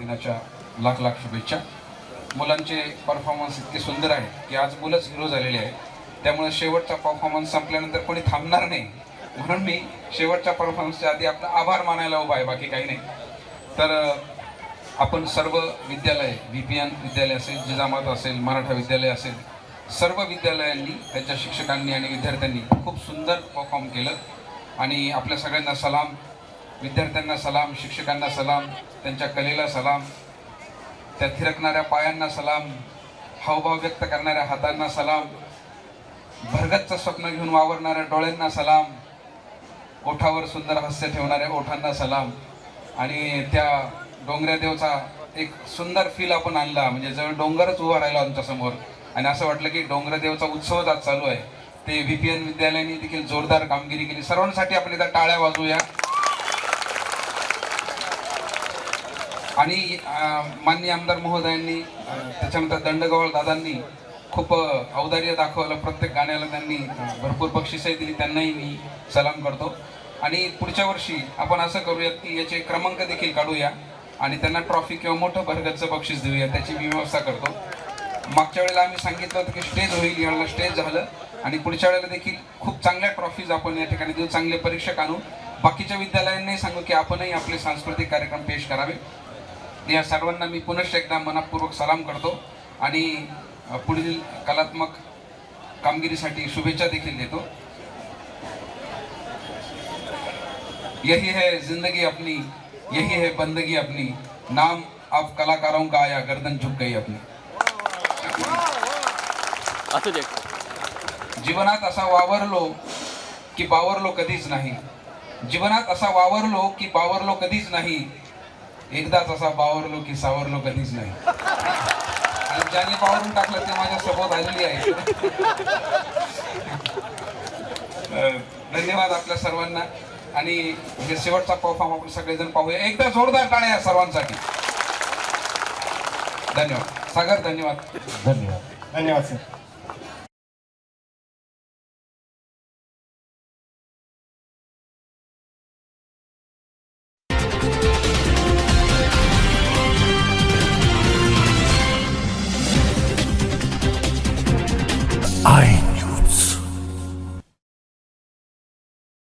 लाख लाख शुभेच्छा. मुलांचे परफॉर्मन्स इतके सुंदर आहे की आज मुलंच हिरो झालेले आहेत. त्यामुळे शेवटचा परफॉर्मन्स संपल्यानंतर कोणी थांबणार नाही. म्हणून मी शेवटच्या परफॉर्मन्सच्या आधी आपला आभार मानायला उभा आहे बाकी काही नाही. तर आपण सर्व विद्यालय व्ही पी एन विद्यालय असेल जिजामात असेल मराठा विद्यालय असेल सर्व विद्यालयांनी त्यांच्या शिक्षकांनी आणि विद्यार्थ्यांनी खूप सुंदर परफॉर्म केलं. आणि आपल्या सगळ्यांना सलाम. विद्यार्थ्यांना सलाम शिक्षकांना सलाम त्यांच्या कलेला सलाम त्या थिरकणाऱ्या पायांना सलाम हावभाव व्यक्त करणाऱ्या हातांना सलाम भरगतचं स्वप्न घेऊन वावरणाऱ्या डोळ्यांना सलाम ओठावर सुंदर हास्य ठेवणाऱ्या ओठांना सलाम आणि त्या डोंगऱ्या देवचा एक सुंदर फील आपण आणला. म्हणजे जवळ डोंगरच उभा राहिला आमच्यासमोर आणि असं वाटलं की डोंगरदेवचा उत्सवच आज चालू आहे. ते व्ही पी एन विद्यालयाने देखील जोरदार कामगिरी केली. सर्वांसाठी आपण एकदा टाळ्या वाजूया आणि माननीय आमदार महोदयांनी त्याच्यानंतर दंडगोवाळ दादांनी खूप औदार्य दाखवलं. प्रत्येक गाण्याला त्यांनी भरपूर बक्षिसही दिली. त्यांनाही मी सलाम करतो. आणि पुढच्या वर्षी आपण असं करूयात की याचे क्रमांक देखील काढूया आणि त्यांना ट्रॉफी किंवा मोठं भरगतचं बक्षीस देऊया. त्याची मी व्यवस्था करतो. मागच्या वेळेला आम्ही सांगितलं होतं की स्टेज होईल यावेळेला स्टेज झालं. आणि पुढच्या वेळेला देखील खूप चांगल्या ट्रॉफीज आपण या ठिकाणी देऊ चांगले परीक्षक आणू. बाकीच्या विद्यालयांनाही सांगू की आपणही आपले सांस्कृतिक कार्यक्रम पेश करावे. या सर्वांना मी पुनश्च एकदा मनपूर्वक सलाम करतो आणि पुढील कलात्मक कामगिरीसाठी शुभेच्छा देखील देतो. यही है जिंदगी अपनी यही है बंदगी अपनी नाम अब कलाकारों का आया गर्दन झुक गई अपनी। जीवनात असा वावरलो की बावरलो कधीच नाही. जीवनात असा वावरलो की बावरलो कधीच नाही. एकदाच असा बावरलो की सावरलो कधीच नाही. आणि ज्याने बावरून टाकलं ते माझ्या सोबत आलेली आहे. धन्यवाद आपल्या सर्वांना. आणि हे शेवटचा परफॉर्म आपण सगळेजण पाहूया. एकदा जोरदार टाळ्या या सर्वांसाठी. धन्यवाद. सागर धन्यवाद. धन्यवाद. धन्यवाद सर. aynı.